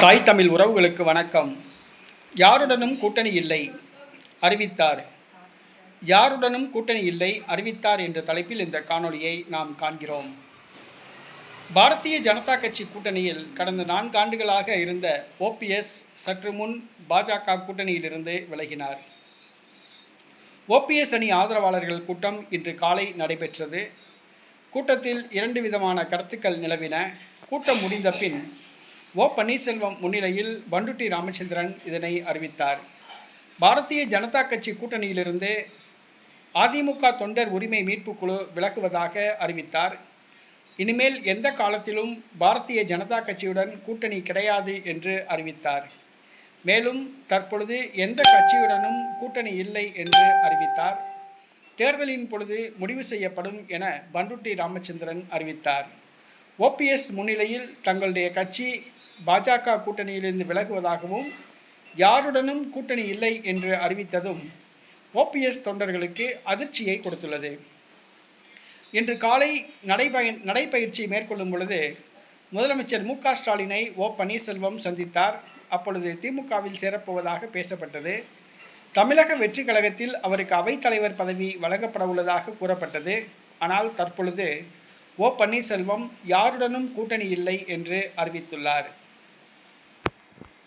தாய் தமிழ் உறவுகளுக்கு வணக்கம். யாருடனும் கூட்டணி இல்லை அறிவித்தார். யாருடனும் கூட்டணி இல்லை அறிவித்தார் என்ற தலைப்பில் இந்த காணொளியை நாம் காண்கிறோம். பாரதிய ஜனதா கட்சி கூட்டணியில் கடந்த நான்கு ஆண்டுகளாக இருந்த ஓபிஎஸ் சற்று முன் பாஜக கூட்டணியிலிருந்து விலகினார். ஓபிஎஸ் அணி ஆதரவாளர்கள் கூட்டம் இன்று காலை நடைபெற்றது. கூட்டத்தில் இரண்டு விதமான கருத்துக்கள் நிலவின. கூட்டம் முடிந்த பின் ஓ பன்னீர்செல்வம் முன்னிலையில் பண்டுட்டி ராமச்சந்திரன் இதனை அறிவித்தார். பாரதிய ஜனதா கட்சி கூட்டணியிலிருந்து அதிமுக தொண்டர் உரிமை மீட்புக் குழு விலகுவதாக அறிவித்தார். இனிமேல் எந்த காலத்திலும் பாரதிய ஜனதா கட்சியுடன் கூட்டணி கிடையாது என்று அறிவித்தார். மேலும் தற்பொழுது எந்த கட்சியுடனும் கூட்டணி இல்லை என்று அறிவித்தார். தேர்தலின் பொழுது முடிவு செய்யப்படும் என பண்டுட்டி ராமச்சந்திரன் அறிவித்தார். ஓபிஎஸ் முன்னிலையில் தங்களுடைய கட்சி பாஜக கூட்டணியிலிருந்து விலகுவதாகவும் யாருடனும் கூட்டணி இல்லை என்று அறிவித்ததும் ஓபிஎஸ் தொண்டர்களுக்கு அதிர்ச்சியை கொடுத்துள்ளது. இன்று காலை நடைபய நடைப்பயிற்சி மேற்கொள்ளும் பொழுது முதலமைச்சர் மு க ஸ்டாலினை ஓ பன்னீர்செல்வம் சந்தித்தார். அப்பொழுது திமுகவில் சேரப்போவதாக பேசப்பட்டது. தமிழக வெற்றி கழகத்தில் அவருக்கு அவைத்தலைவர் பதவி வழங்கப்பட உள்ளதாக கூறப்பட்டது. ஆனால் தற்பொழுது ஓ பன்னீர்செல்வம் யாருடனும் கூட்டணி இல்லை என்று அறிவித்துள்ளார்.